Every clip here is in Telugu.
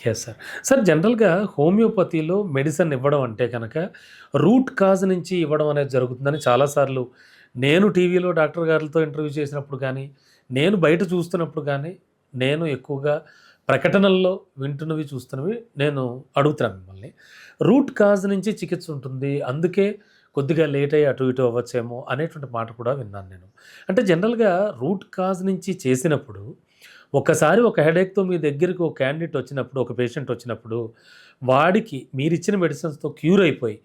ఎస్ సార్ సార్ జనరల్గా హోమియోపతిలో మెడిసిన్ ఇవ్వడం అంటే కనుక రూట్ కాజ్ నుంచి ఇవ్వడం అనేది జరుగుతుందని చాలాసార్లు నేను టీవీలో డాక్టర్ గారితో ఇంటర్వ్యూ చేసినప్పుడు కానీ నేను బయట చూస్తున్నప్పుడు కానీ నేను ఎక్కువగా ప్రకటనల్లో వింటున్నవి చూస్తున్నవి నేను అడుగుతున్నాను మిమ్మల్ని. రూట్ కాజ్ నుంచి చికిత్స ఉంటుంది అందుకే కొద్దిగా లేట్ అయ్యి అటు ఇటు అవ్వచ్చేమో అనేటువంటి మాట కూడా విన్నాను నేను. అంటే జనరల్గా రూట్ కాజ్ నుంచి చేసినప్పుడు ఒకసారి ఒక హెడేక్తో మీ దగ్గరికి ఒక క్యాండిడేట్ వచ్చినప్పుడు ఒక పేషెంట్ వచ్చినప్పుడు వాడికి మీరు ఇచ్చిన మెడిసిన్స్తో క్యూర్ అయిపోయి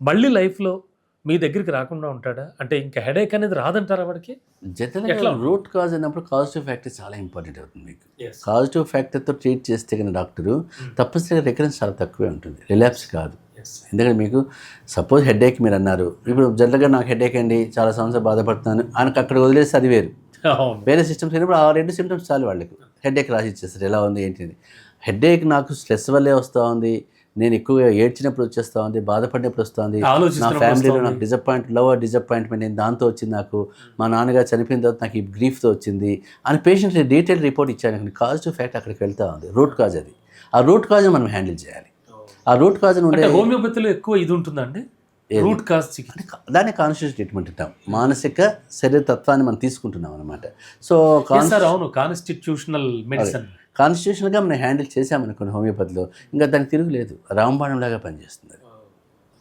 మళ్ళీ లైఫ్లో మీ దగ్గరికి రాకుండా ఉంటాడా? అంటే ఇంకా హెడేక్ అనేది రాదంటారా వాడికి? జనరల్గా ఎట్లా? రూట్ కాజ్ అన్నప్పుడు కాజిటివ్ ఫ్యాక్టర్ చాలా ఇంపార్టెంట్ అవుతుంది మీకు. కాజిటివ్ ఫ్యాక్టర్తో ట్రీట్ చేస్తే కానీ డాక్టరు తప్పనిసరిగా రికరెన్స్ చాలా తక్కువే ఉంటుంది. రిలాప్స్ కాదు. ఎందుకంటే మీకు సపోజ్ హెడేక్ మీరు అన్నారు. ఇప్పుడు జనరల్గా నాకు హెడేక్ అండి చాలా సంవత్సరాలు బాధపడుతున్నాను ఆయనకు అక్కడ వదిలేసి అది వేరు. వేరే సిస్టమ్స్ అయినప్పుడు ఆ రెండు సిమ్టమ్స్ చాలు వాళ్ళకి. హెడేక్ రాసి ఇచ్చేస్తారు. ఎలా ఉంది ఏంటిది? హెడేక్ నాకు స్ట్రెస్ వల్లే వస్తూ ఉంది. నేను ఎక్కువగా ఏడ్చినప్పుడు వచ్చేస్తా ఉంది బాధపడినప్పుడు వస్తూ ఉంది. నా ఫ్యామిలీలో వస్తుంది. నాకు డిసప్పాయింట్ లవ్ డిసప్పాయింట్మెంట్ నేను దాంతో వచ్చింది నాకు. మా నాన్నగారు చనిపోయిన తర్వాత నాకు ఈ గ్రీఫ్తో వచ్చింది అని పేషెంట్ డీటెయిల్ రిపోర్ట్ ఇచ్చాను. కాజ్ టు ఫ్యాక్ట్ అక్కడికి వెళ్తా ఉంది. రూట్ కాజ్ అది. ఆ రూట్ కాజ్ మనం హ్యాండిల్ చేయాలి. ఆ రూట్ కాజ్ హోమియోపతిలో ఎక్కువ ఇది ఉంటుందండి? రూట్ కాజ్ చికిత్స. దాన్ని కాన్షియస్ ట్రీట్మెంట్ అంటాం. మానసిక శరీర తత్వాన్ని మనం తీసుకుంటున్నాం అనమాట సో అవును. కాన్స్టిట్యూషనల్ మెడిసిన్ కాన్స్టిట్యూషన్గా మనం హ్యాండిల్ చేసామనుకోండి హోమియోపతిలో ఇంకా దానికి తిరుగులేదు రాంబాణం లాగా పనిచేస్తుంది.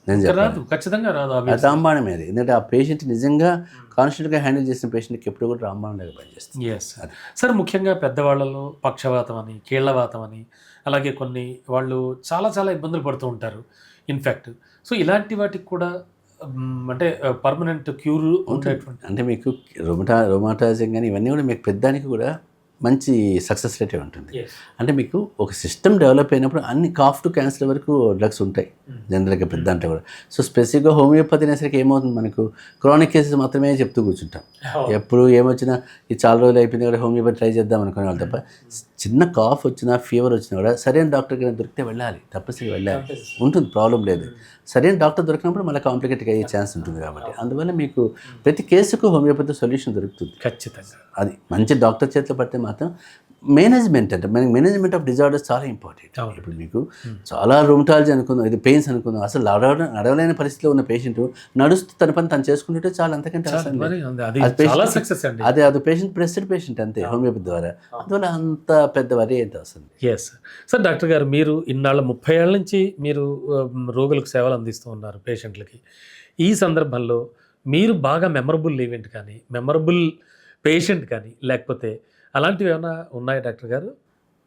నేను రాదు. ఖచ్చితంగా రాదు. రాంబాణం అది. ఎందుకంటే ఆ పేషెంట్ నిజంగా కాన్స్టిట్యూట్గా హ్యాండిల్ చేసిన పేషెంట్కి ఎప్పుడు కూడా రాంబాణం లాగా పనిచేస్తుంది ఎస్ సార్ ముఖ్యంగా పెద్దవాళ్ళలో పక్షవాతం అని కీళ్ళవాతం అని అలాగే కొన్ని వాళ్ళు చాలా చాలా ఇబ్బందులు పడుతూ ఉంటారు. ఇన్ఫ్యాక్ట్ సో ఇలాంటి వాటికి కూడా అంటే పర్మనెంట్ క్యూర్ ఉండేటువంటి అంటే మీకు రొమటా రొమాటాజం కానీ ఇవన్నీ కూడా మీకు పెద్దానికి కూడా మంచి సక్సెస్ రేటే ఉంటుంది. అంటే మీకు ఒక సిస్టమ్ డెవలప్ అయినప్పుడు అన్ని కాఫ్ టు క్యాన్సర్ వరకు డ్రగ్స్ ఉంటాయి. జనరల్గా పెద్ద అంటే కూడా. సో స్పెసిఫిక్గా హోమియోపతి అనేసరికి ఏమవుతుంది మనకు? క్రానిక్ కేసెస్ మాత్రమే చెప్తూ కూర్చుంటాం. ఎప్పుడు ఏమొచ్చినా ఇది చాలా రోజులు అయిపోయింది కూడా హోమియోపతి ట్రై చేద్దాం అనుకునే వాళ్ళు తప్ప. చిన్న కాఫ్ వచ్చినా ఫీవర్ వచ్చినా కూడా సరైన డాక్టర్ దొరికితే వెళ్ళాలి. తప్పనిసరిగా వెళ్ళాలి. ఉంటుంది ప్రాబ్లం లేదు. సరైన డాక్టర్ దొరికినప్పుడు మళ్ళీ కాంప్లికేటెడ్ అయ్యే ఛాన్స్ ఉంటుంది కాబట్టి. అందువల్ల మీకు ప్రతి కేసుకు హోమియోపతి సొల్యూషన్ దొరుకుతుంది. ఖచ్చితంగా. అది మంచి డాక్టర్ చేతిలో పడితే మాత్రం మేనేజ్మెంట్ అంటే మనకి మేనేజ్మెంట్ ఆఫ్ డిజార్డర్స్ చాలా ఇంపార్టెంట్. ఇప్పుడు మీకు చాలా రూమటాలజీ అనుకుందాం ఇది పెయిన్స్ అనుకుందాం. అసలు నడవ నడవలేని పరిస్థితిలో ఉన్న పేషెంట్ నడుస్తూ తన పని తను చేసుకుంటుంటే చాలా అంతకంటే అది- అది పేషెంట్ ప్రెస్టెడ్ పేషెంట్ అంతే హోమియోపతి ద్వారా. అందువల్ల అంత పెద్ద వరి అయితే వస్తుంది ఎస్ సార్ డాక్టర్ గారు మీరు ఇన్నాళ్ళ ముప్పై ఏళ్ళ నుంచి మీరు రోగులకు సేవలు అందిస్తూ ఉన్నారు పేషెంట్లకి ఈ సందర్భంలో మీరు బాగా మెమరబుల్ ఈవెంట్ కానీ మెమరబుల్ పేషెంట్ కానీ లేకపోతే అలాంటివి ఏమైనా ఉన్నాయా డాక్టర్ గారు?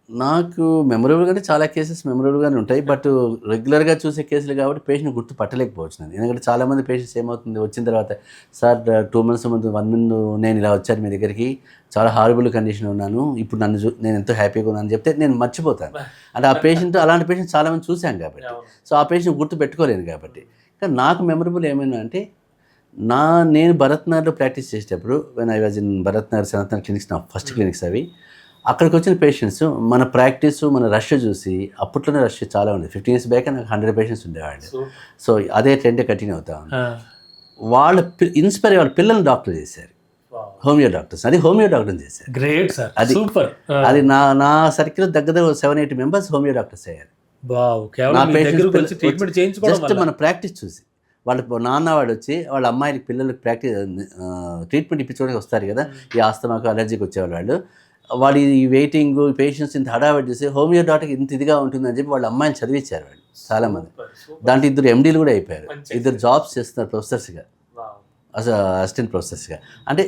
నాకు మెమరబుల్ అంటే చాలా కేసెస్ మెమరబుల్గానే ఉంటాయి. బట్ రెగ్యులర్గా చూసే కేసులు కాబట్టి పేషెంట్ గుర్తు పట్టలేకపోవచ్చు నేను. ఎందుకంటే చాలామంది పేషెంట్స్ ఏమవుతుంది? వచ్చిన తర్వాత సార్ టూ మంత్స్ ముందు వన్ ముందు నేను ఇలా వచ్చాను మీ దగ్గరికి. చాలా హారబుల్ కండిషన్ ఉన్నాను. ఇప్పుడు నన్ను చూ నేను ఎంతో హ్యాపీగా ఉన్నాను చెప్తే నేను మర్చిపోతాను. అంటే ఆ పేషెంట్ అలాంటి పేషెంట్ చాలామంది చూశాను కాబట్టి. సో ఆ పేషెంట్ గుర్తు పెట్టుకోలేను కాబట్టి. కానీ నాకు మెమరబుల్ ఏమైనా అంటే నా నేను భరత్నగర్లో ప్రాక్టీస్ చేసేటప్పుడు when I was in Bharatnagar Sanathnagar clinics నా ఫస్ట్ క్లినిక్స్ అవి అక్కడికి వచ్చిన పేషెంట్స్ మన ప్రాక్టీస్ మన రష్ చూసి అప్పట్లోనే రష్ చాలా ఉంది ఫిఫ్టీన్ ఇయర్స్ బ్యాక్ నాకు హండ్రెడ్ పేషెంట్స్ ఉండేవాళ్ళు. సో అదే ట్రెండ్ కంటిన్యూ అవుతా ఉంది. వాళ్ళ ఇన్స్పైర్ వాళ్ళ పిల్లల్ని డాక్టర్ చేశారు. Homeo doctors. అది హోమియో డాక్టర్ చేశారు. గ్రేట్ సార్ అది- సూపర్. అది నా నా సర్కిల్ దగ్గర దగ్గర seven eight members homeo doctors అయ్యారు. మన ప్రాక్టీస్ చూసి. వాళ్ళ నాన్న వాడు వచ్చి వాళ్ళ అమ్మాయిలకి పిల్లలకి ప్రాక్టీస్ ట్రీట్మెంట్ ఇప్పించుకోవడానికి వస్తారు కదా. ఈ ఆస్తమాకు అలర్జీకి వచ్చేవాళ్ళు వాళ్ళు. వాళ్ళు ఈ వెయిటింగ్ ఈ పేషెంట్స్ ఇంత హడావిడి చూసి హోమియో డాక్టర్కి ఇంత ఇదిగా ఉంటుందని చెప్పి వాళ్ళ అమ్మాయిని చదివించారు వాళ్ళు చాలామంది. దాంట్లో ఇద్దరు ఎండీలు కూడా అయిపోయారు. ఇద్దరు జాబ్స్ చేస్తున్నారు ప్రొఫెసర్స్గా. అసలు అసిస్టెంట్ ప్రొఫెసర్స్గా అంటే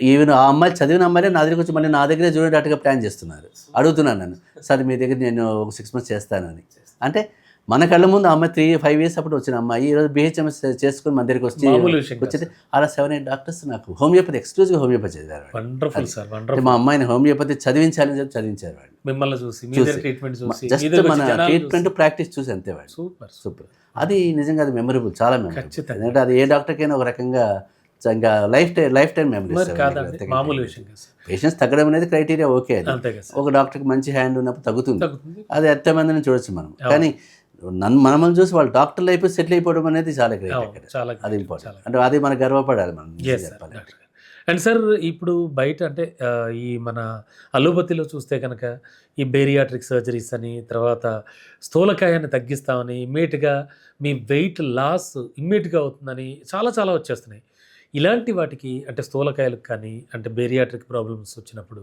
ఈవెన్ ఆ అమ్మాయి చదివిన అమ్మాయి నా దగ్గరికి వచ్చి మళ్ళీ నా దగ్గరే జూనియర్ డాక్టర్గా ప్లాన్ చేస్తున్నారు. అడుగుతున్నాను నన్ను. సార్ మీ దగ్గర నేను ఒక సిక్స్ మంత్స్ చేస్తానని. అంటే మన కళ్ళ ముందు అమ్మాయి త్రీ ఫైవ్ ఇయర్స్ అప్పుడు వచ్చిన అమ్మాయి ఈరోజు బిహెచ్ఎంఎస్ చేసుకుని మన దగ్గరికి వచ్చి వచ్చింది అలా సెవెన్ ఎయిట్ డాక్టర్స్ నాకు. హోమియోపతి ఎక్స్క్లూజివ్గా హోమియోపతి చదివారు వాళ్ళు. వండర్ఫుల్ సార్ అంటే వండర్ఫుల్ మా అమ్మాయిని హోమియోపతి చదివించాలని చెప్పి చదివించారు వాళ్ళు. మిమ్మల్ని చూసి ట్రీట్మెంట్ జస్ట్ మన ట్రీట్మెంట్ ప్రాక్టీస్ చూసి. అంతే వాళ్ళు. సూపర్ సూపర్ అది నిజంగా అది మెమరబుల్ చాలా మెమరబుల్. ఎందుకంటే అది ఏ డాక్టర్కైనా ఒక రకంగా ఇంకా లైఫ్ టైం లైఫ్ టైం మరి మెమరీస్ మామూలు విషయం పేషెంట్స్ తగ్గడం అనేది క్రైటీరియా ఓకే అది. ఒక డాక్టర్కి మంచి హ్యాండ్ ఉన్నప్పుడు తగ్గుతుంది. అది ఎంత మందిని చూడొచ్చు మనం. కానీ నన్ను మనమని చూసి వాళ్ళు డాక్టర్లు అయిపోయి సెటిల్ అయిపోవడం అనేది చాలా గ్రేట్ అది ఇంపార్టెంట్ అంటే అది మనకు గర్వపడాలి మనం చెప్పాలి. అండ్ సార్ ఇప్పుడు బయట అంటే ఈ మన అలోపతిలో చూస్తే కనుక ఈ బేరియాట్రిక్ సర్జరీస్ అని తర్వాత స్థూలకాయాన్ని తగ్గిస్తామని ఇమ్మీడియట్గా మీ వెయిట్ లాస్ ఇమ్మీడియట్గా అవుతుందని చాలా చాలా వచ్చేస్తున్నాయి. ఇలాంటి వాటికి అంటే స్థూలకాయలకు కానీ అంటే బేరియాట్రిక్ ప్రాబ్లమ్స్ వచ్చినప్పుడు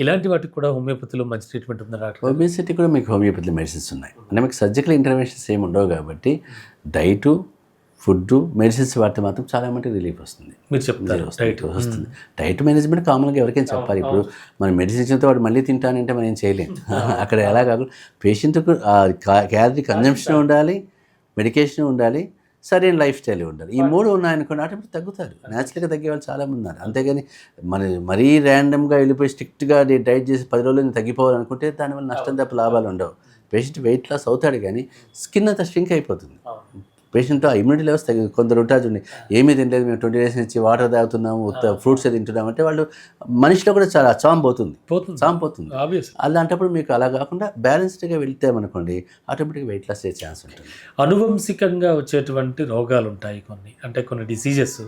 ఇలాంటి వాటికి కూడా హోమియోపతిలో మంచి ట్రీట్మెంట్ ఉందా డాక్టర్ ఒబేసిటీ కూడా మీకు హోమియోపతి మెడిసిన్స్ ఉన్నాయి. అంటే మీకు సర్జికల్ ఇంటర్వెన్షన్స్ ఏమి ఉండవు కాబట్టి డైటు ఫుడ్ మెడిసిన్స్ వాడితే మాత్రం చాలా మటుకు రిలీఫ్ వస్తుంది. మీరు చెప్తారు. డైట్ వస్తుంది డైట్ మేనేజ్మెంట్ కామన్గా ఎవరికైనా చెప్పాలి? ఇప్పుడు మన మెడిసిన్ ఇచ్చినంత వాడు మళ్ళీ తింటానంటే మనం ఏం చేయలేం. అక్కడ ఎలా కాకుండా పేషెంట్కు క్యాలరీ కన్జంప్షన్ ఉండాలి మెడికేషన్ ఉండాలి సరైన లైఫ్ స్టైల్ ఉండాలి. ఈ మూడు ఉన్నాయనుకోండి ఆటోమేటిక్ తగ్గుతారు. న్యాచురల్గా తగ్గే వాళ్ళు చాలామంది ఉన్నారు. అంతేగాని మన మరీ ర్యాండమ్గా వెళ్ళిపోయి స్ట్రిక్ట్గా డైట్ చేసి పది రోజులు నేను తగ్గిపోవాలనుకుంటే దానివల్ల నష్టం తప్ప లాభాలు ఉండవు. పేషెంట్ వెయిట్ లాస్ అవుతాడు కానీ స్కిన్ అంతా స్ట్రింక్ అయిపోతుంది. పేషెంట్ ఆ ఇమ్యూనిటీ లెవెల్స్ తగ్గి కొందరు ఉంటారు చూడండి ఏమీ తినలేదు మేము ట్వంటీ డేస్ నుంచి వాటర్ తాగుతున్నాము ఫ్రూట్స్ తింటున్నాం అంటే వాళ్ళు మనిషిలో కూడా చాలా చామ్ పోతుంది. పోతుంది. చామ్ పోతుంది. అలాంటప్పుడు మీకు అలా కాకుండా బ్యాలెన్స్డ్గా వెళ్తామనుకోండి ఆటోమేటిక్గా వెయిట్ లాస్ అయ్యే ఛాన్స్ ఉంటుంది. అనువంశికంగా వచ్చేటువంటి రోగాలు ఉంటాయి కొన్ని అంటే కొన్ని డిసీజెస్.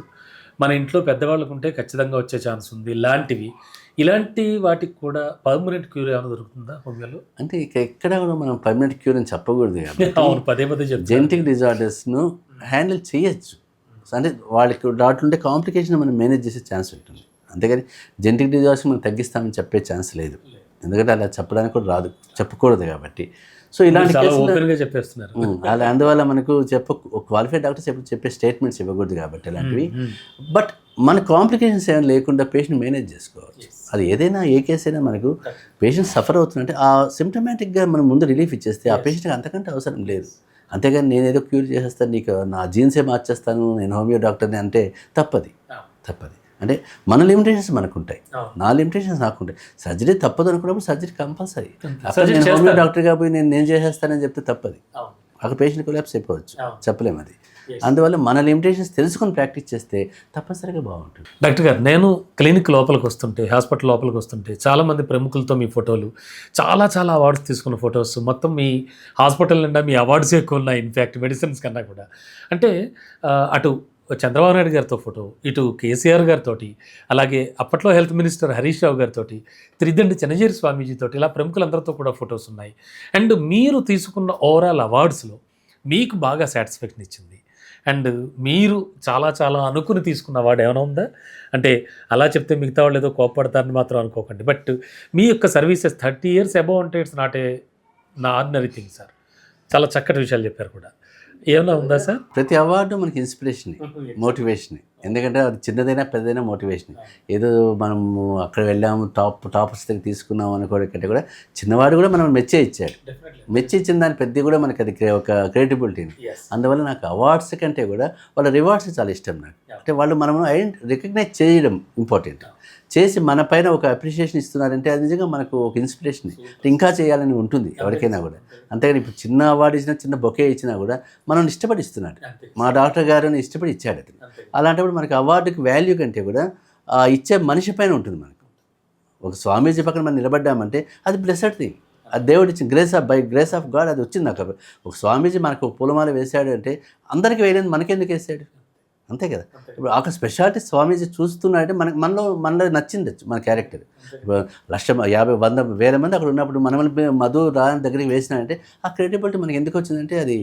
మన ఇంట్లో పెద్దవాళ్ళకు ఉంటే ఖచ్చితంగా వచ్చే ఛాన్స్ ఉంది ఇలాంటివి. ఇలాంటి వాటికి కూడా పర్మనెంట్ క్యూర్ ఏమైనా దొరుకుతుందా హోమియోలో? అంటే ఇక ఎక్కడ కూడా మనం పర్మనెంట్ క్యూర్ అని చెప్పకూడదు అవును పదే పదే జెనెటిక్ డిజార్డర్స్ను హ్యాండిల్ చేయొచ్చు. అంటే వాళ్ళకి దాంట్లో కాంప్లికేషన్ మనం మేనేజ్ చేసే ఛాన్స్ ఉంటుంది. అంతేగాని జెనెటిక్ డిజార్డర్స్ మనం తగ్గిస్తామని చెప్పే ఛాన్స్ లేదు. ఎందుకంటే అలా చెప్పడానికి కూడా రాదు. చెప్పకూడదు కాబట్టి. సో ఇలాంటి చెప్పేస్తున్నారు. అలా అందువల్ల మనకు చెప్ప క్వాలిఫైడ్ డాక్టర్స్ ఎప్పుడు చెప్పే స్టేట్మెంట్స్ ఇవ్వకూడదు కాబట్టి ఇలాంటివి. బట్ మన కాంప్లికేషన్స్ ఏమైనా లేకుండా పేషెంట్ మేనేజ్ చేసుకోవచ్చు. అది ఏదైనా ఏ కేసు అయినా మనకు పేషెంట్ సఫర్ అవుతుందంటే ఆ సిమ్టమాటిక్గా మనం ముందు రిలీఫ్ ఇచ్చేస్తే ఆ పేషెంట్కి అంతకంటే అవసరం లేదు. అంతేగాని నేను ఏదో క్యూర్ చేసేస్తాను నీకు నా జీన్సే మార్చేస్తాను నేను హోమియో డాక్టర్ని అంటే తప్పది. తప్పది. అంటే మన లిమిటేషన్స్ మనకు ఉంటాయి. నా లిమిటేషన్స్ నాకు ఉంటాయి సర్జరీ తప్పదు అనుకున్నప్పుడు సర్జరీ కంపల్సరీ అక్కడ నేను హోమియో. డాక్టర్గా పోయి నేను నేను చేసేస్తానని చెప్తే తప్పది. అక్కడ పేషెంట్ కొలాప్స్ అయిపోవచ్చు అవును. చెప్పలేము అది. అందువల్ల మన లిమిటేషన్స్ తెలుసుకొని ప్రాక్టీస్ చేస్తే తప్పనిసరిగా బాగుంటుంది డాక్టర్ గారు నేను క్లినిక్ లోపలికి వస్తుంటే హాస్పిటల్ లోపలికి వస్తుంటే చాలామంది ప్రముఖులతో మీ ఫోటోలు చాలా చాలా అవార్డ్స్ తీసుకున్న ఫొటోస్ మొత్తం మీ హాస్పిటల్ నిండా మీ అవార్డ్స్ ఎక్కువ ఉన్నాయి ఇన్ఫ్యాక్ట్ మెడిసిన్స్ కన్నా కూడా అంటే అటు చంద్రబాబు నాయుడు గారితో ఫోటో ఇటు కేసీఆర్ గారితో అలాగే అప్పట్లో హెల్త్ మినిస్టర్ హరీష్ రావు గారితో త్రిదండి చిన్నజీరి స్వామీజీతో ఇలా ప్రముఖులందరితో కూడా ఫొటోస్ ఉన్నాయి. అండ్ మీరు తీసుకున్న ఓవరాల్ అవార్డ్స్లో మీకు బాగా సాటిస్ఫాక్షన్ ఇచ్చింది. అండ్ మీరు చాలా చాలా అనుకుని తీసుకున్న అవార్డు ఏమైనా ఉందా? అంటే అలా చెప్తే మిగతా వాళ్ళు ఏదో కోపడతారని మాత్రం అనుకోకండి. బట్ మీ యొక్క సర్వీసెస్ థర్టీ ఇయర్స్ అబౌవ్ అంటే ఇట్స్ నాట్ ఏ నా ఆర్డినరీ థింగ్ సార్. చాలా చక్కటి విషయాలు చెప్పారు కూడా. ఏమైనా ఉందా సార్? ప్రతి అవార్డు మనకి ఇన్స్పిరేషన్ మోటివేషన్ ఎందుకంటే అది చిన్నదైనా పెద్దదైనా మోటివేషన్ ఏదో మనము అక్కడ వెళ్ళాము టాప్ టాపర్స్ దగ్గర తీసుకున్నాం అనుకోవడం కంటే కూడా చిన్నవాడు కూడా మనం మెచ్చే ఇచ్చాడు. మెచ్చి ఇచ్చిన దాని పెద్ద కూడా మనకి అది ఒక క్రియేటిబిలిటీని అందువల్ల నాకు అవార్డ్స్ కంటే కూడా వాళ్ళ రివార్డ్స్ చాలా ఇష్టం నాకు. అంటే వాళ్ళు మనం ఐడెంటి రికగ్నైజ్ చేయడం ఇంపార్టెంట్ చేసి మన పైన ఒక అప్రిషియేషన్ ఇస్తున్నారంటే అది నిజంగా మనకు ఒక ఇన్స్పిరేషన్ ఇంకా చేయాలని ఉంటుంది ఎవరికైనా కూడా. అంతేగాని ఇప్పుడు చిన్న అవార్డు ఇచ్చినా చిన్న బొకే ఇచ్చినా కూడా మనం ఇష్టపడి ఇస్తున్నాడు. మా డాక్టర్ గారిని ఇష్టపడి ఇచ్చాడు అతను. అలాంటప్పుడు మనకి అవార్డుకి వాల్యూ కంటే కూడా ఆ ఇచ్చే మనిషి పైన ఉంటుంది మనకు. ఒక స్వామీజీ పక్కన మనం నిలబడ్డామంటే అది బ్లెస్సడ్ థింగ్ అది దేవుడు ఇచ్చిన grace of by grace of God అది వచ్చింది నాకు. ఒక స్వామీజీ మనకు పూలమాల వేశాడు అంటే అందరికీ వేయలేదు మనకెందుకు వేసాడు? అంతే కదా. ఇప్పుడు ఒక స్పెషాలిటీ స్వామీజీ చూస్తున్నాడంటే మనకి మనలో మనలో నచ్చింది మన క్యారెక్టర్ ఇప్పుడు లక్ష యాభై వంద వేల మంది అక్కడ ఉన్నప్పుడు మనల్ని మధు రా దగ్గరికి వేసినాడంటే ఆ క్రెడిబిలిటీ మనకి ఎందుకు వచ్చిందంటే అది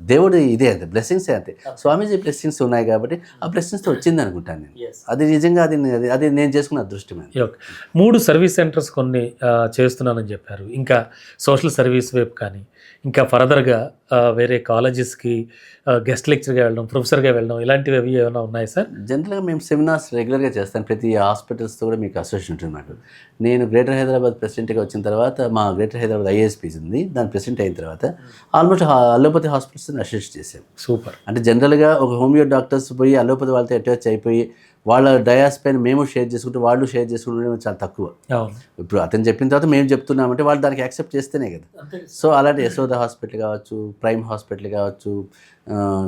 దేవుడు ఇదే అంతే బ్లెస్సింగ్సే అంతే. స్వామీజీ బ్లెస్సింగ్స్ ఉన్నాయి కాబట్టి ఆ బ్లెస్సింగ్స్తో వచ్చింది అనుకుంటాను నేను. అది నిజంగా అది అది- నేను చేసుకున్న అదృష్టం మూడు సర్వీస్ సెంటర్స్ కొన్ని చేస్తున్నానని చెప్పారు. ఇంకా సోషల్ సర్వీస్ వైపు కానీ ఇంకా ఫర్దర్గా వేరే కాలేజెస్కి గెస్ట్ లెక్చర్గా వెళ్ళడం ప్రొఫెసర్గా వెళ్ళడం ఇలాంటివి అవి ఏమైనా ఉన్నాయి సార్? జనరల్గా మేము సెమినార్స్ రెగ్యులర్గా చేస్తాను ప్రతి హాస్పిటల్స్తో కూడా మీకు అసోసియేషన్ ఉంటుంది నాకు నేను గ్రేటర్ హైదరాబాద్ ప్రెసిడెంట్గా వచ్చిన తర్వాత మా గ్రేటర్ హైదరాబాద్ ఐఏఎస్పీస్ ఉంది. దాని ప్రెసిడెంట్ అయిన తర్వాత ఆల్మోస్ట్ అల్లోపతి హాస్పిటల్స్ అసిస్ట్ చేసాం సూపర్. అంటే జనరల్గా ఒక హోమియో డాక్టర్స్ పోయి అల్లోపతి వాళ్ళతో అటాచ్ అయిపోయి వాళ్ళ డయాస్ పైన మేము షేర్ చేసుకుంటూ వాళ్ళు షేర్ చేసుకుంటూ చాలా తక్కువ. ఇప్పుడు అతను చెప్పిన తర్వాత మేము చెప్తున్నామంటే వాళ్ళు దానికి యాక్సెప్ట్ చేస్తేనే కదా. సో అలాంటి యశోద హాస్పిటల్ కావచ్చు ప్రైమ్ హాస్పిటల్ కావచ్చు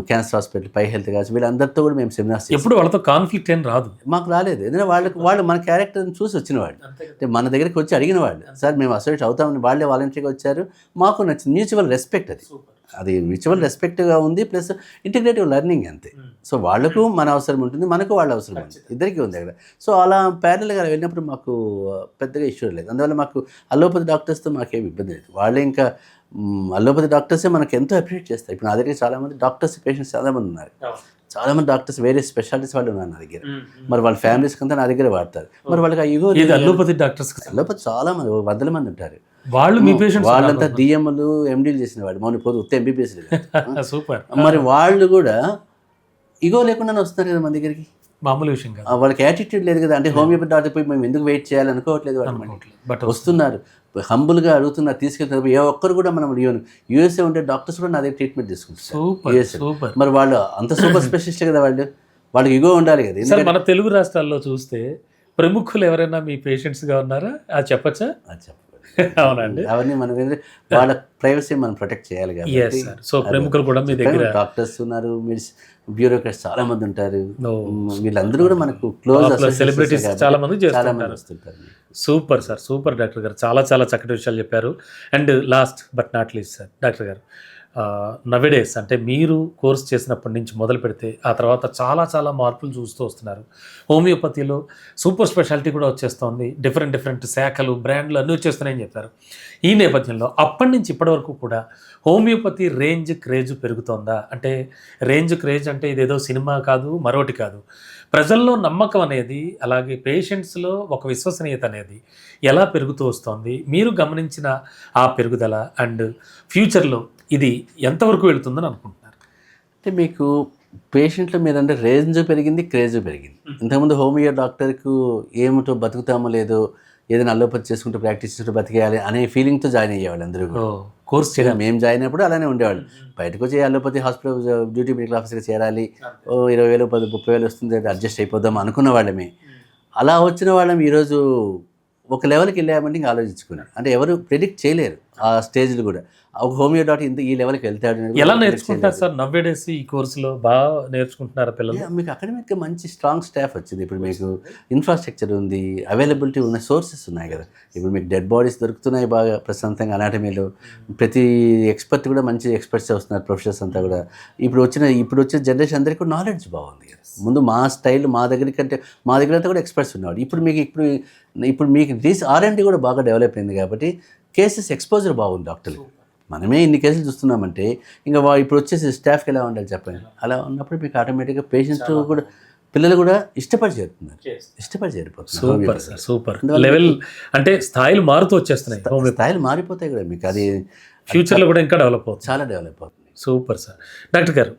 క్యాన్సర్ హాస్పిటల్ పై హెల్త్ కావచ్చు వీళ్ళందరితో కూడా మేము సెమినార్స్ ఎప్పుడు వాళ్ళతో కాన్ఫ్లిక్ట్ ఏం రాదు. మాకు రాలేదు. ఎందుకంటే వాళ్ళకి వాళ్ళు మన క్యారెక్టర్ని చూసి వచ్చిన వాళ్ళు. అంటే మన దగ్గరికి వచ్చి అడిగిన వాళ్ళు. సార్ మేము అసోసియేట్ అవుతామని వాళ్ళే వాలంటీర్గా వచ్చారు. మాకు నచ్చింది మ్యూచువల్ రెస్పెక్ట్ అది. అది మ్యూచువల్ రెస్పెక్ట్గా ఉంది ప్లస్ ఇంటిగ్రేటివ్ లెర్నింగ్ అంతే. సో వాళ్ళకు మన అవసరం ఉంటుంది మనకు వాళ్ళ అవసరం ఉంది ఇద్దరికీ ఉంది అక్కడ. సో అలా ప్యారల్గా వెళ్ళినప్పుడు మాకు పెద్దగా ఇష్యూ లేదు. అందువల్ల మాకు అల్లోపతి డాక్టర్స్తో మాకేమి ఇబ్బంది లేదు. వాళ్ళే ఇంకా మ్, అల్లోపతి డాక్టర్సే మనకు ఎంతో అప్రిషియేట్ చేస్తారు. ఇప్పుడు నా దగ్గర చాలామంది డాక్టర్స్ పేషెంట్స్ చాలామంది ఉన్నారు. చాలామంది డాక్టర్స్ వేరే స్పెషాలిటీస్ వాళ్ళు ఉన్నారు నా దగ్గర. మరి వాళ్ళ ఫ్యామిలీస్ కంతా నా దగ్గర వాడతారు. మరి వాళ్ళకి ఇది అల్లోపతి డాక్టర్స్ అల్లోపతి చాలా మంది వందల మంది ఉంటారు. వాళ్ళు మీ పేషెంట్స్ వాళ్ళంతా డిఎంలు ఎండీలు చేసిన వాడు. మౌని పోదు ఉత్త ఎంబీబీఎస్ సూపర్. మరి వాళ్ళు కూడా ఇగో లేకుండానే వస్తున్నారు కదా మన దగ్గరికి? మామూలు విషయం వాళ్ళకి యాటిట్యూడ్ లేదు కదా. అంటే హోమియోపతి డాక్టర్ పోయి మేము ఎందుకు వెయిట్ చేయాలి అనుకోవట్లేదు వాళ్ళు. మనకి. బట్ వస్తున్నారు. హంబుల్గా అడుగుతున్నారు తీసుకెళ్తారు ఏ ఒక్కరు కూడా మనం యూఎస్ఏ ఉండే డాక్టర్స్ కూడా నా దగ్గర ట్రీట్మెంట్ తీసుకుంటారు మరి వాళ్ళు అంత సూపర్ స్పెషలిస్ట్ కదా వాళ్ళు? వాళ్ళకి ఇగో ఉండాలి కదా. మన తెలుగు రాష్ట్రాల్లో చూస్తే ప్రముఖులు ఎవరైనా మీ పేషెంట్స్గా ఉన్నారా? అది చెప్పచ్చా? అది చెప్పండి. అవునండి. అవన్నీ మనం వాళ్ళ ప్రైవసీ మనం ప్రొటెక్ట్ చేయాలి కాబట్టి. సార్ సో ప్రముఖులు కూడా మీ దగ్గర డాక్టర్స్ ఉన్నారు మెడిసి బ్యూరోక్రాట్స్ చాలా మంది ఉంటారు. వీళ్ళందరూ కూడా మనకు క్లోజ్ సెలబ్రిటీస్ చాలా మంది చాలా మంది వస్తుంటారు. సూపర్ సార్ సూపర్ డాక్టర్ గారు. చాలా చాలా చక్కటి విషయాలు చెప్పారు. And last but not least sir doctor గారు. నవెడేస్ అంటే మీరు కోర్స్ చేసినప్పటి నుంచి మొదలు పెడితే ఆ తర్వాత చాలా చాలా మార్పులు చూస్తూ వస్తున్నారు. హోమియోపతిలో సూపర్ స్పెషాలిటీ కూడా వచ్చేస్తుంది. డిఫరెంట్ డిఫరెంట్ శాఖలు బ్రాండ్లు అన్నీ వచ్చేస్తున్నాయని చెప్పారు. ఈ నేపథ్యంలో అప్పటి నుంచి ఇప్పటి వరకు కూడా హోమియోపతి రేంజ్ క్రేజ్ పెరుగుతోందా? అంటే రేంజ్ క్రేజ్ అంటే ఇదేదో సినిమా కాదు మరోటి కాదు. ప్రజల్లో నమ్మకం అనేది అలాగే పేషెంట్స్లో ఒక విశ్వసనీయత అనేది ఎలా పెరుగుతూ వస్తోంది? మీరు గమనించిన ఆ పెరుగుదల అండ్ ఫ్యూచర్లో ఇది ఎంతవరకు వెళుతుందని అనుకుంటున్నారు? అంటే మీకు పేషెంట్ల మీద అంటే రేంజ్ పెరిగింది క్రేజ్ పెరిగింది. ఇంతకుముందు హోమియో డాక్టర్కు ఏమిటో బతుకుతామో లేదో ఏదైనా అల్లోపతి చేసుకుంటూ ప్రాక్టీస్ చేసుకుంటూ బతికేయాలి అనే ఫీలింగ్తో జాయిన్ అయ్యేవాళ్ళు అందరూ కోర్స్ చేయడం. మేము జాయిన్ అయినప్పుడు అలానే ఉండేవాళ్ళు. బయటకు వచ్చి అల్లోపతి హాస్పిటల్ డ్యూటీ మెడికల్ ఆఫీసర్గా చేరాలి. ఓ ఇరవై వేలు పది ముప్పై వేలు వస్తుంది అడ్జస్ట్ అయిపోదాం అనుకున్న వాళ్ళమే. అలా వచ్చిన వాళ్ళం ఈరోజు ఒక లెవెల్కి వెళ్ళామంటే ఇంకా ఆలోచించుకుని అంటే ఎవరు ప్రిడిక్ట్ చేయలేరు. ఆ స్టేజ్లు కూడా. ఒక హోమియో డాక్టర్ ఇంత ఈ లెవెల్కి వెళ్తాడు ఎలా నేర్చుకుంటారు. సార్? నవ్వేడేసి ఈ కోర్సులో బాగా నేర్చుకుంటున్నారా పిల్లలు? మీకు అకాడమిక్గా మంచి స్ట్రాంగ్ స్టాఫ్ వచ్చింది. ఇప్పుడు మీకు ఇన్ఫ్రాస్ట్రక్చర్ ఉంది అవైలబిలిటీ ఉన్న సోర్సెస్ ఉన్నాయి కదా. ఇప్పుడు మీకు డెడ్ బాడీస్ దొరుకుతున్నాయి బాగా ప్రశాంతంగా అనాటమీలో. ప్రతి ఎక్స్పర్ట్ కూడా మంచి ఎక్స్పర్ట్స్ వస్తున్నారు ప్రొఫెసర్స్ అంతా కూడా. ఇప్పుడు వచ్చిన ఇప్పుడు వచ్చిన జనరేషన్ అందరికీ కూడా నాలెడ్జ్ బాగుంది కదా. ముందు మా స్టైల్ మా దగ్గర కంటే మా దగ్గర అంతా కూడా ఎక్స్పర్ట్స్ ఉన్నాడు ఇప్పుడు మీకు ఇప్పుడు ఇప్పుడు మీకు రీస్ ఆర్ అండ్ కూడా బాగా డెవలప్ అయింది కాబట్టి కేసెస్ ఎక్స్పోజర్ బాగుంది డాక్టర్లు. మనమే ఇన్ని కేసులు చూస్తున్నామంటే ఇంకా వా ఇప్పుడు వచ్చేసి స్టాఫ్కి ఎలా ఉండాలి చెప్పండి? అలా ఉన్నప్పుడు మీకు ఆటోమేటిక్గా పేషెంట్స్ కూడా పిల్లలు కూడా ఇష్టపడి చేరుతున్నారు. ఇష్టపడి చేరిపోతున్నారు. Super sir super. లెవెల్ అంటే స్థాయిలు మారుతూ వచ్చేస్తున్నాయి స్థాయిలు మారిపోతాయి కూడా మీకు. అది ఫ్యూచర్లో కూడా ఇంకా డెవలప్ అవుతుంది. చాలా డెవలప్ అవుతుంది. Super sir. డాక్టర్ గారు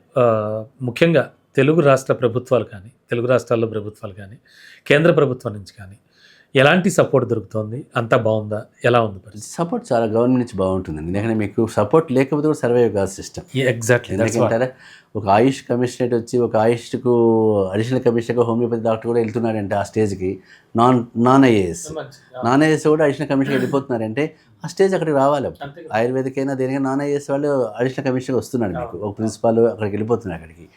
ముఖ్యంగా తెలుగు రాష్ట్ర ప్రభుత్వాలు కానీ తెలుగు రాష్ట్రాల్లో ప్రభుత్వాలు కానీ కేంద్ర ప్రభుత్వం నుంచి కానీ ఎలాంటి సపోర్ట్ దొరుకుతోంది? అంతా బాగుందా? ఎలా ఉంది పరిస్థితి? సపోర్ట్ చాలా గవర్నమెంట్ నుంచి బాగుంటుందండి. ఎందుకంటే మీకు సపోర్ట్ లేకపోతే కూడా సర్వైవ్ కాదు సిస్టమ్. ఎగ్జాక్ట్లీ ఎందుకంటారా ఒక ఆయుష్ కమిషనరేట్ వచ్చి ఒక ఆయుష్కు అడిషనల్ కమిషనర్గా హోమియోపతి డాక్టర్ కూడా వెళ్తున్నారంటే ఆ స్టేజ్కి. Non non IAS. Non IAS కూడా అడిషనల్ కమిషనర్ వెళ్ళిపోతున్నారంటే ఆ స్టేజ్ అక్కడికి రావాలి అప్పుడు. ఆయుర్వేదిక్ అయినా దేనికైనా నాన్ ఐఏఎస్ వాళ్ళు అడిషనల్ కమిషనర్ వస్తున్నాడు మీకు. ఒక ప్రిన్సిపాల్ అక్కడికి వెళ్ళిపోతున్నారు అక్కడికి.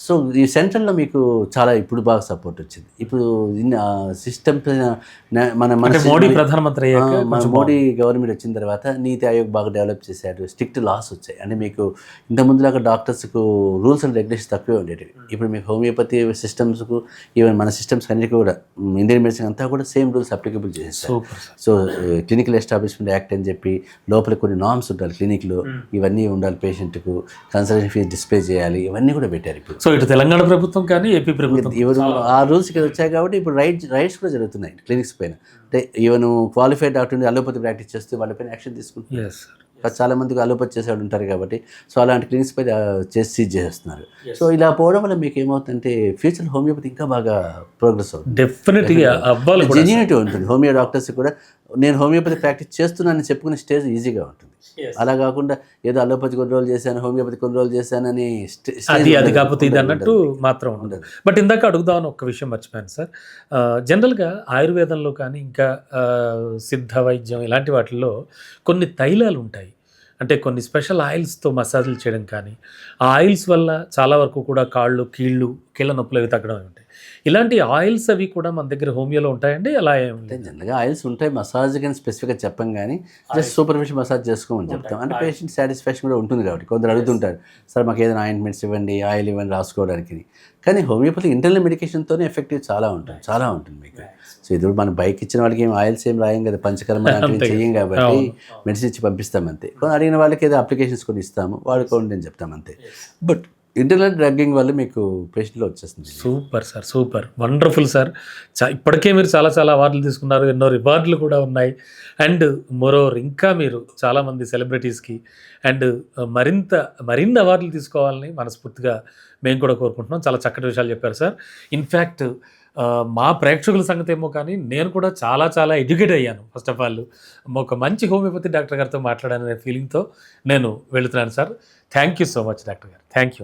సో ఈ సెంట్రల్లో మీకు చాలా ఇప్పుడు బాగా సపోర్ట్ వచ్చింది. ఇప్పుడు సిస్టమ్ మన మన మోడీ ప్రధానమంత్రి మన మోడీ గవర్నమెంట్ వచ్చిన తర్వాత నీతి ఆయోగ్ బాగా డెవలప్ చేశారు. స్ట్రిక్ట్ లాస్ వచ్చాయి. అంటే మీకు ఇంత ముందులాగా డాక్టర్స్కు రూల్స్ అండ్ రెగ్యులేషన్స్ తక్కువే ఉండేవి ఇప్పుడు మీకు హోమియోపతి సిస్టమ్స్కు ఈవెన్ మన సిస్టమ్స్ అన్నిటికీ కూడా ఇండియన్ మెడిసిన్ అంతా కూడా సేమ్ రూల్స్ అప్లికబుల్ చేసేస్తారు. Sir. So clinical establishment act అని చెప్పి లోపల కొన్ని నామ్స్ ఉండాలి క్లినిక్లో. ఇవన్నీ ఉండాలి పేషెంట్కు. కన్సల్టేషన్ ఫీజు డిస్ప్లే చేయాలి. ఇవన్నీ కూడా పెట్టారు ఇప్పుడు. సో ఇటు తెలంగాణ ప్రభుత్వం కానీ ఏపీ ప్రభుత్వం ఈవెన్ ఆ రూల్స్ ఇక్కడ వచ్చాయి కాబట్టి ఇప్పుడు రైట్ రైట్స్ కూడా జరుగుతున్నాయి క్లినిక్స్ పైన. అంటే ఈవెన్ క్వాలిఫైడ్ డాక్టర్ ఉండి అలోపతి ప్రాక్టీస్ చేస్తే వాళ్ళపైన యాక్షన్ తీసుకుంటున్నారు చాలా మందికి అలోపతి చేసేవాళ్ళు ఉంటారు కాబట్టి సో అలాంటి క్లినిక్స్ పై చేసి సీజ్ చేస్తున్నారు. సో ఇలా పోవడం వల్ల మీకు ఏమవుతుందంటే ఫ్యూచర్ హోమియోపతి ఇంకా బాగా ప్రోగ్రెస్ అవుతుంది. డెఫినెట్గా అవ్వాలి జెన్యూనిటీ ఉంటుంది. హోమియో డాక్టర్స్ కూడా నేను హోమియోపతి ప్రాక్టీస్ చేస్తున్నానని చెప్పుకునే స్టేజ్ ఈజీగా ఉంటుంది అలా కాకుండా ఏదో అలోపతి కొన్ని రోజులు చేశాను హోమియోపతి కొన్ని రోజులు చేశానని అది అది. కాకపోతే ఇది అన్నట్టు. మాత్రం ఉండదు. బట్ ఇందాక అడుగుదామని ఒక్క విషయం మర్చిపోయాను సార్ జనరల్గా ఆయుర్వేదంలో కానీ ఇంకా సిద్ధ వైద్యం ఇలాంటి వాటిల్లో కొన్ని తైలాలు ఉంటాయి అంటే కొన్ని స్పెషల్ ఆయిల్స్తో మసాజులు చేయడం కానీ ఆ ఆయిల్స్ వల్ల చాలా వరకు కూడా కాళ్ళు కీళ్ళు కీళ్ళ నొప్పులు అవి తగ్గడం ఉంటాయి. ఇలాంటి ఆయిల్స్ అవి కూడా మన దగ్గర హోమియోలో ఉంటాయండి? అలా ఏం జనరల్గా ఆయిల్స్ ఉంటాయి మసాజ్ కానీ స్పెసిఫిక్గా చెప్పం కానీ జస్ట్ సూపర్ఫిషియల్ మసాజ్ చేసుకోమని చెప్తాం. అంటే పేషెంట్ సాటిస్ఫాక్షన్ కూడా ఉంటుంది కాబట్టి కొందరు అడుగుతుంటారు సార్ మాకు ఏదైనా ఆయింట్మెంట్స్ ఇవ్వండి ఆయిల్ ఇవ్వండి రాసుకోవడానికి కానీ హోమియోపతి ఇంటర్నల్ మెడికేషన్తోనే ఎఫెక్టివ్ చాలా ఉంటుంది చాలా ఉంటుంది మీకు. సో ఇది మనం బైక్ ఇచ్చిన వాళ్ళకి ఏం ఆయిల్స్ ఏం రాయం కదా పంచకర్మ. చెయ్యం కాబట్టి. మెడిసిన్ ఇచ్చి పంపిస్తాం అంతే. కొన్ని అడిగిన వాళ్ళకి ఏదో అప్లికేషన్స్ కొన్ని ఇస్తాము వాడుకోండి అని చెప్తాం అంతే. బట్ ఇంటర్నల్ డ్రగ్గింగ్ వల్ల మీకు పేషెంట్లో వచ్చేస్తుంది. Super sir super. Wonderful sir. చా ఇప్పటికే మీరు చాలా చాలా అవార్డులు తీసుకున్నారు ఎన్నో రివార్డులు కూడా ఉన్నాయి. అండ్ మోరోవర్ ఇంకా మీరు చాలామంది సెలబ్రిటీస్కి అండ్ మరింత మరిన్ని అవార్డులు తీసుకోవాలని మనస్ఫూర్తిగా మేము కూడా కోరుకుంటున్నాం. చాలా చక్కటి విషయాలు చెప్పారు సార్. ఇన్ఫ్యాక్ట్ మా ప్రేక్షకుల సంగతి ఏమో కానీ నేను కూడా చాలా చాలా ఎడ్యుకేట్ అయ్యాను. ఫస్ట్ ఆఫ్ ఆల్ ఒక మంచి హోమియోపతి డాక్టర్ గారితో మాట్లాడాలనే ఫీలింగ్తో నేను వెళుతున్నాను sir thank you so much doctor గారు. Thank you